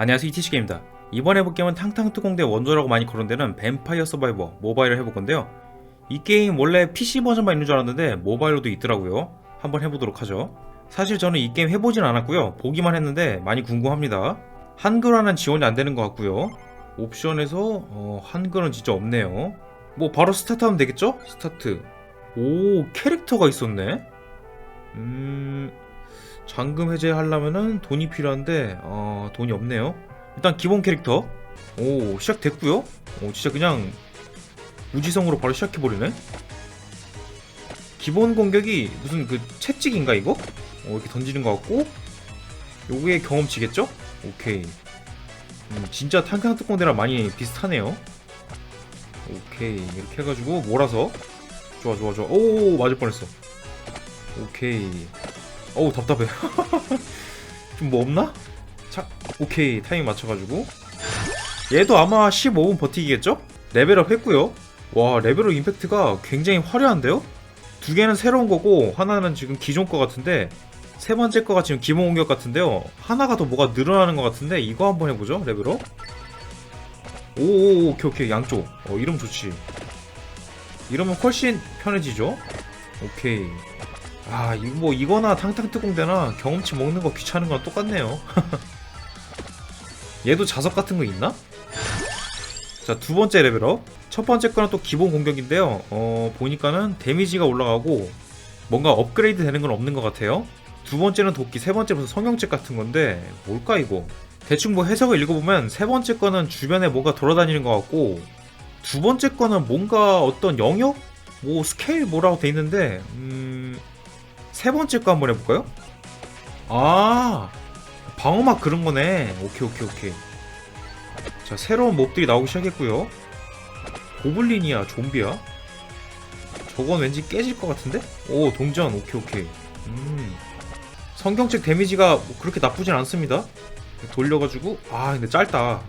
안녕하세요 이티시게임입니다. 이번 해볼 게임은 탕탕특공대 원조라고 많이 거론되는 뱀파이어 서바이버 모바일을 해볼 건데요. 이 게임 원래 PC 버전만 있는 줄 알았는데 모바일로도 있더라고요. 한번 해보도록 하죠. 사실 저는 이 게임 해보진 않았고요. 보기만 했는데 많이 궁금합니다. 한글화는 지원이 안 되는 것 같고요. 옵션에서 어, 한글은 진짜 없네요. 뭐 바로 스타트하면 되겠죠? 스타트. 오 캐릭터가 있었네. 음... 잠금 해제하려면은 돈이 필요한데 어, 돈이 없네요. 일단 기본 캐릭터 오 시작됐고요. 오 진짜 그냥 무지성으로 바로 시작해 버리네. 기본 공격이 무슨 그 채찍인가 이거? 어, 이렇게 던지는 것 같고 요게 경험치겠죠? 오케이. 음, 진짜 탕탕특공대랑 많이 비슷하네요. 오케이 이렇게 해가지고 몰아서 좋아 좋아 좋아 오 맞을 뻔했어. 오케이. 어우 답답해. 좀 뭐 없나? 자 오케이 타이밍 맞춰가지고. 얘도 아마 15분 버티기겠죠? 레벨업 했고요. 와 레벨업 임팩트가 굉장히 화려한데요? 두 개는 새로운 거고 하나는 지금 기존 거 같은데 세 번째 거가 지금 기본 공격 같은데요. 하나가 더 뭐가 늘어나는 것 같은데 이거 한번 해보죠 레벨업. 오오오 오케이 오케이 양쪽. 어 이름 좋지. 이러면 훨씬 편해지죠? 오케이 아, 뭐 이거나 탕탕특공대나 경험치 먹는 거 귀찮은 거랑 똑같네요. 얘도 자석 같은 거 있나? 자, 두 번째 레벨업. 첫 번째 거는 또 기본 공격인데요. 어, 보니까는 데미지가 올라가고 뭔가 업그레이드 되는 건 없는 것 같아요. 두 번째는 도끼, 세 번째는 성경책 같은 건데 뭘까 이거? 대충 뭐 해석을 읽어보면 세 번째 거는 주변에 뭐가 돌아다니는 것 같고 두 번째 거는 뭔가 어떤 영역? 뭐 스케일 뭐라고 돼 있는데 음... 세 번째 거 한번 해볼까요? 아 방어막 그런 거네. 오케이 오케이 오케이. 자 새로운 몹들이 나오기 시작했고요. 고블린이야 좀비야? 저건 왠지 깨질 것 같은데? 오 동전. 오케이 오케이. 음. 성경책 데미지가 뭐 그렇게 나쁘진 않습니다. 돌려가지고 아 근데 짧다.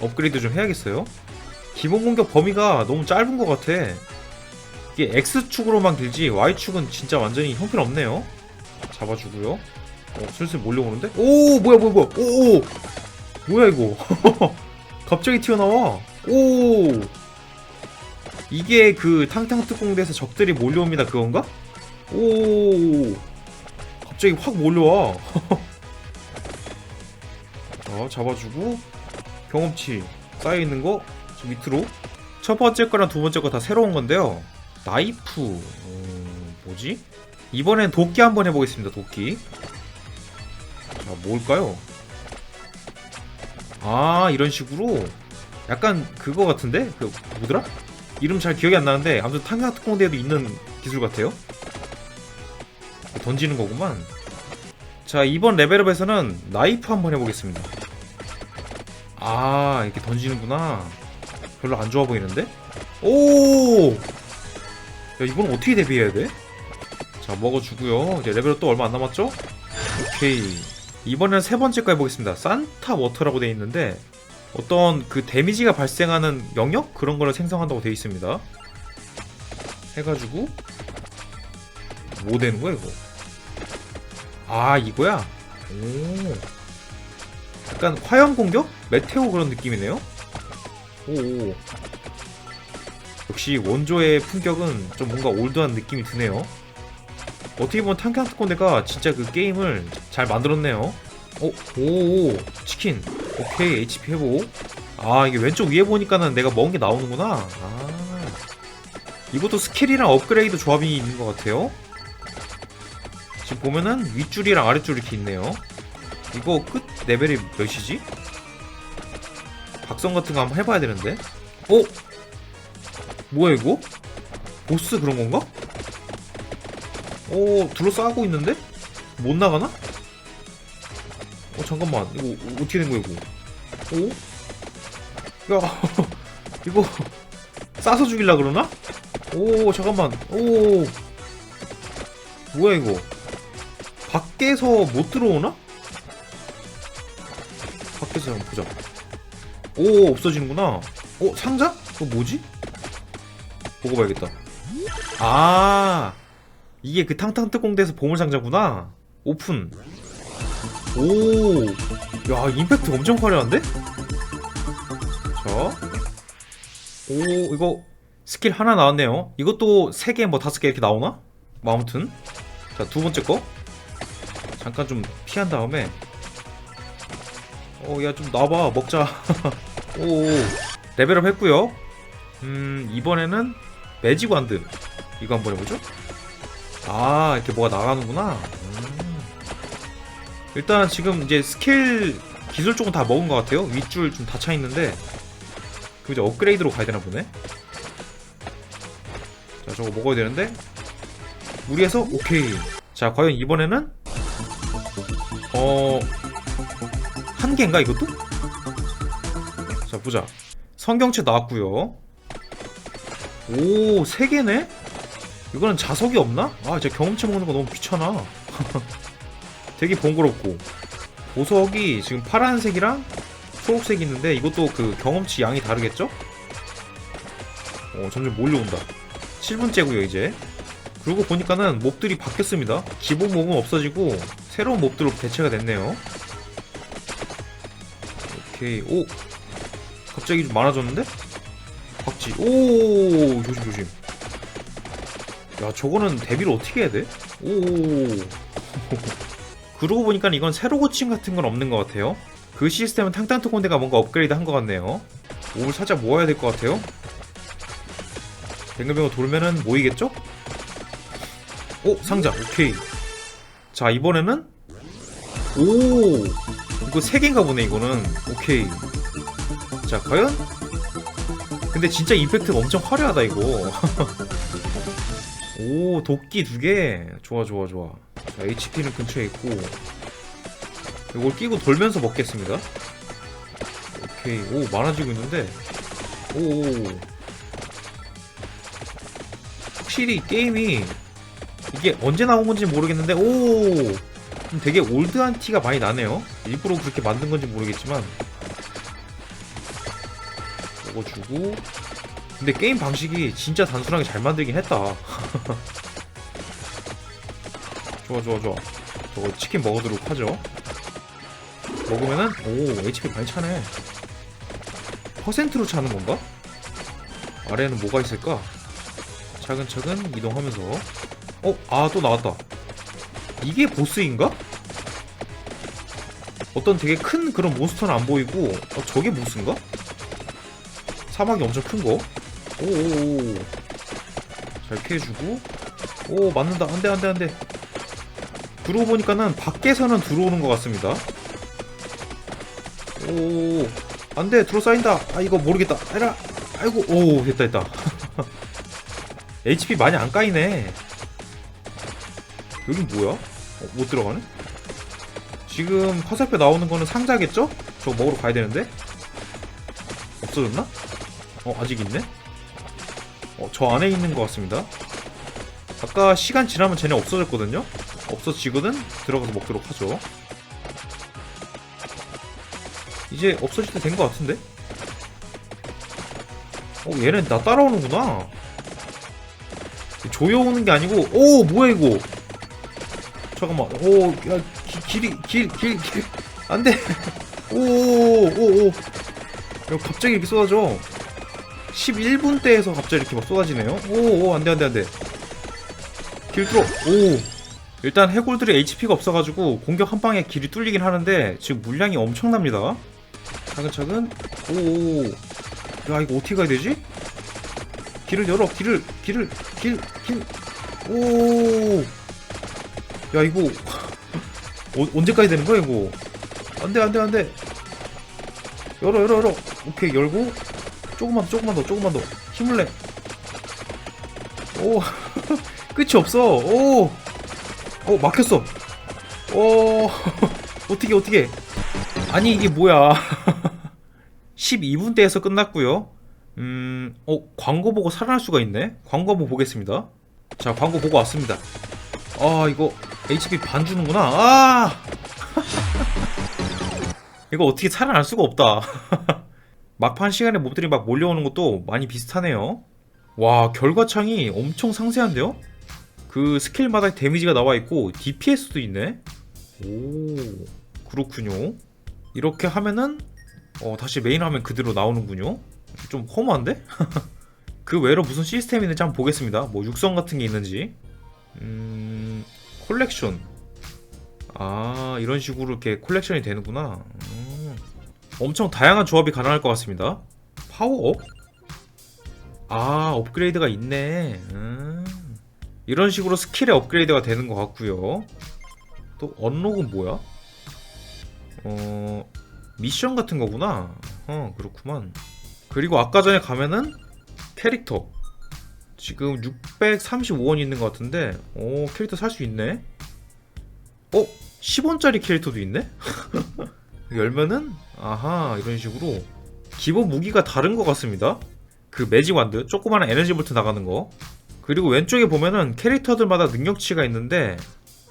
업그레이드 좀 해야겠어요? 기본 공격 범위가 너무 짧은 것 같아 이게 X축으로만 길지 Y축은 진짜 완전히 형편없네요. 잡아주고요. 어, 슬슬 몰려오는데? 오 뭐야 뭐야 뭐야. 오, 오. 뭐야 이거. 갑자기 튀어나와. 오. 이게 그 탕탕 특공대에서 적들이 몰려옵니다. 그건가? 오. 갑자기 확 몰려와. 자 잡아주고. 경험치 쌓여있는 거저 밑으로. 첫 번째 거랑 두 번째 거 다 새로운 건데요 나이프 음, 뭐지? 이번엔 도끼 한번 해보겠습니다 도끼 자 뭘까요? 아 이런 식으로 약간 그거 같은데? 그 뭐더라? 이름 잘 기억이 안 나는데 아무튼 탕탕특공대에도 있는 기술 같아요 던지는 거구만 자 이번 레벨업에서는 나이프 한번 해보겠습니다 아 이렇게 던지는구나 별로 안 좋아 보이는데? 오! 야 이건 어떻게 대비해야 돼? 자 먹어주고요 이제 레벨업 또 얼마 안 남았죠? 오케이 이번에는 세 번째 거 해보겠습니다 산타 워터라고 돼 있는데 어떤 그 데미지가 발생하는 영역? 그런 거를 생성한다고 돼 있습니다 해가지고 뭐 되는 거야 이거 아 이거야? 오 약간 화염 공격? 메테오 그런 느낌이네요 오 역시 원조의 품격은 좀 뭔가 올드한 느낌이 드네요. 어떻게 보면 탕탕특공대가 진짜 그 게임을 잘 만들었네요. 오, 오, 오, 치킨. 오케이, HP 회복. 아, 이게 왼쪽 위에 보니까는 내가 먹은 게 나오는구나. 아. 이것도 스킬이랑 업그레이드 조합이 있는 것 같아요. 지금 보면은 윗줄이랑 아랫줄 이렇게 있네요. 이거 끝 레벨이 몇이지? 각성 같은 거 한번 해봐야 되는데. 오! 뭐야 이거? 보스 그런 건가? 오 둘러싸고 있는데? 못 나가나? 어 잠깐만 이거 어떻게 된 거야 이거? 오? 야 이거 싸서 죽일라 그러나? 오 잠깐만 오 뭐야 이거 밖에서 못 들어오나? 밖에서 한번 보자 오 없어지는구나 어 상자? 그거 뭐지? 보고 봐야겠다. 아, 이게 그 탕탕 특공대에서 보물상자구나. 오픈. 오, 야 임팩트 엄청 화려한데? 자, 오 이거 스킬 하나 나왔네요. 이것도 세개뭐 다섯 개 이렇게 나오나? 뭐 아무튼 자 두 번째 거 잠깐 좀 피한 다음에 어 야 좀 나봐 먹자. 오 레벨업 했고요. 음 이번에는 매직 완드 이거 한번 해보죠. 아 이렇게 뭐가 나가는구나. 음. 일단 지금 이제 스킬 기술 쪽은 다 먹은 것 같아요. 윗줄 좀 다 차 있는데 그 이제 업그레이드로 가야 되나 보네. 자 저거 먹어야 되는데 무리해서 오케이. 자 과연 이번에는 어 한 개인가 이것도? 자 보자. 성경채 나왔고요. 오, 세 개네? 이거는 자석이 없나? 아, 진짜 경험치 먹는 거 너무 귀찮아. 되게 번거롭고. 보석이 지금 파란색이랑 초록색이 있는데 이것도 그 경험치 양이 다르겠죠? 어, 점점 몰려온다. 7분째고요, 이제. 그러고 보니까는 몹들이 바뀌었습니다. 기본 몹은 없어지고 새로운 몹들로 대체가 됐네요. 오케이. 오! 갑자기 좀 많아졌는데? 박지. 오! 조심, 조심. 야, 저거는 데뷔를 어떻게 해야 돼? 오! 그러고 보니까 이건 새로 고침 같은 건 없는 것 같아요. 그 시스템은 탕탕토콘데가 뭔가 업그레이드 한 것 같네요. 몸을 살짝 모아야 될 것 같아요. 뱅글뱅글 돌면은 모이겠죠? 오! 상자. 오케이. 자, 이번에는 오! 이거 3개인가 보네, 이거는. 오케이. 자, 과연? 근데 진짜 임팩트가 엄청 화려하다, 이거. 오, 도끼 두 개. 좋아, 좋아, 좋아. 자, HP는 근처에 있고. 이걸 끼고 돌면서 먹겠습니다. 오케이. 오, 많아지고 있는데. 오. 오. 확실히 게임이 이게 언제 나온 건지 모르겠는데, 오! 좀 되게 올드한 티가 많이 나네요. 일부러 그렇게 만든 건지 모르겠지만. 먹어주고. 근데 게임 방식이 진짜 단순하게 잘 만들긴 했다. 좋아, 좋아, 좋아. 저거 치킨 먹어도록 하죠. 먹으면은, 오, HP 많이 차네. 퍼센트로 차는 건가? 아래에는 뭐가 있을까? 차근차근 이동하면서. 어, 아, 또 나왔다. 이게 보스인가? 어떤 되게 큰 그런 몬스터는 안 보이고 어, 저게 보스인가? 사막이 엄청 큰 거. 오오오. 잘 피해주고. 오 맞는다. 안 돼 안 돼 안 돼. 들어오 보니까는 밖에서는 들어오는 것 같습니다. 오 안 돼 들어 쌓인다. 아 이거 모르겠다. 아이라. 아이고 오 됐다 됐다. HP 많이 안 까이네. 여긴 뭐야? 어, 못 들어가네? 지금 화살표 나오는 거는 상자겠죠? 저거 먹으러 가야 되는데? 없어졌나? 어, 아직 있네? 어, 저 안에 있는 것 같습니다. 아까 시간 지나면 쟤네 없어졌거든요? 없어지거든? 들어가서 먹도록 하죠. 이제 없어질 때 된 것 같은데? 어, 얘네 나 따라오는구나. 조여오는 게 아니고, 오, 뭐야, 이거? 잠깐만. 오, 야, 기, 길이, 길, 길, 길. 안 돼. 오, 오, 오, 오. 야, 갑자기 이렇게 쏟아져. 11분 대에서 갑자기 이렇게 막 쏟아지네요. 오, 오, 안 돼, 안 돼, 안 돼. 길 뚫어. 오. 일단 해골들이 HP가 없어가지고 공격 한 방에 길이 뚫리긴 하는데 지금 물량이 엄청납니다. 차근차근. 오, 오. 야, 이거 어떻게 가야 되지? 길을 열어, 길을, 길을, 길, 길. 오. 야 이거 어, 언제까지 되는 거야 이거 안돼 안돼 안돼 열어 열어 열어 오케이 열고 조금만 더 조금만 더 조금만 더. 힘을 내 오 끝이 없어. 오 오 막혔어. 오 어떻게 어떻게? 아니 이게 뭐야? 12분 대에서 끝났고요. 음 어 광고 보고 살아날 수가 있네? 광고 한번 보겠습니다. 자 광고 보고 왔습니다. 아 이거 HP 반 주는구나. 아! 이거 어떻게 살아날 수가 없다. 막판 시간에 몹들이 막 몰려오는 것도 많이 비슷하네요. 와, 결과창이 엄청 상세한데요? 그 스킬마다 데미지가 나와 있고 DPS도 있네. 오. 그렇군요. 이렇게 하면은 어, 다시 메인 화면 그대로 나오는군요. 좀 허무한데? 그 외로 무슨 시스템이 있는지 한번 보겠습니다. 뭐 육성 같은 게 있는지. 음, 콜렉션. 아, 이런 식으로 이렇게 콜렉션이 되는구나. 음, 엄청 다양한 조합이 가능할 것 같습니다. 파워업? 아, 업그레이드가 있네. 음, 이런 식으로 스킬의 업그레이드가 되는 것 같고요. 또 언록은 뭐야? 어, 미션 같은 거구나. 어, 그렇구만. 그리고 아까 전에 가면은 캐릭터. 지금 635원 있는 것 같은데, 오, 캐릭터 살 수 있네? 어? 10원짜리 캐릭터도 있네? 열면은, 아하, 이런 식으로. 기본 무기가 다른 것 같습니다. 그 매직 완드, 조그마한 에너지 볼트 나가는 거. 그리고 왼쪽에 보면은 캐릭터들마다 능력치가 있는데,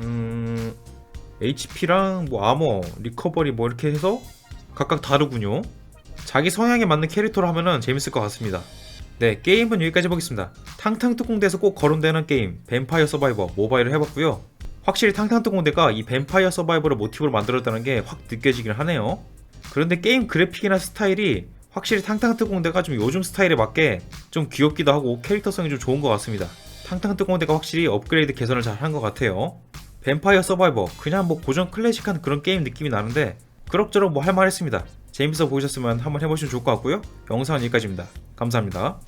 음, HP랑 뭐 아머, 리커버리 뭐 이렇게 해서 각각 다르군요. 자기 성향에 맞는 캐릭터로 하면은 재밌을 것 같습니다. 네, 게임은 여기까지 보겠습니다. 탕탕 뚜껑대에서 꼭 거론되는 게임, 뱀파이어 서바이버 모바일을 해봤고요. 확실히 탕탕뚜껑대가 이 뱀파이어 서바이버를 모티브로 만들었다는 게 확 느껴지긴 하네요. 그런데 게임 그래픽이나 스타일이 확실히 탕탕뚜껑대가 좀 요즘 스타일에 맞게 좀 귀엽기도 하고 캐릭터성이 좀 좋은 것 같습니다. 탕탕뚜껑대가 확실히 업그레이드 개선을 잘 한 것 같아요. 뱀파이어 서바이버 그냥 뭐 고전 클래식한 그런 게임 느낌이 나는데 그럭저럭 뭐 할만했습니다. 재밌어 보이셨으면 한번 해보시면 좋을 것 같고요. 영상은 여기까지입니다. 감사합니다.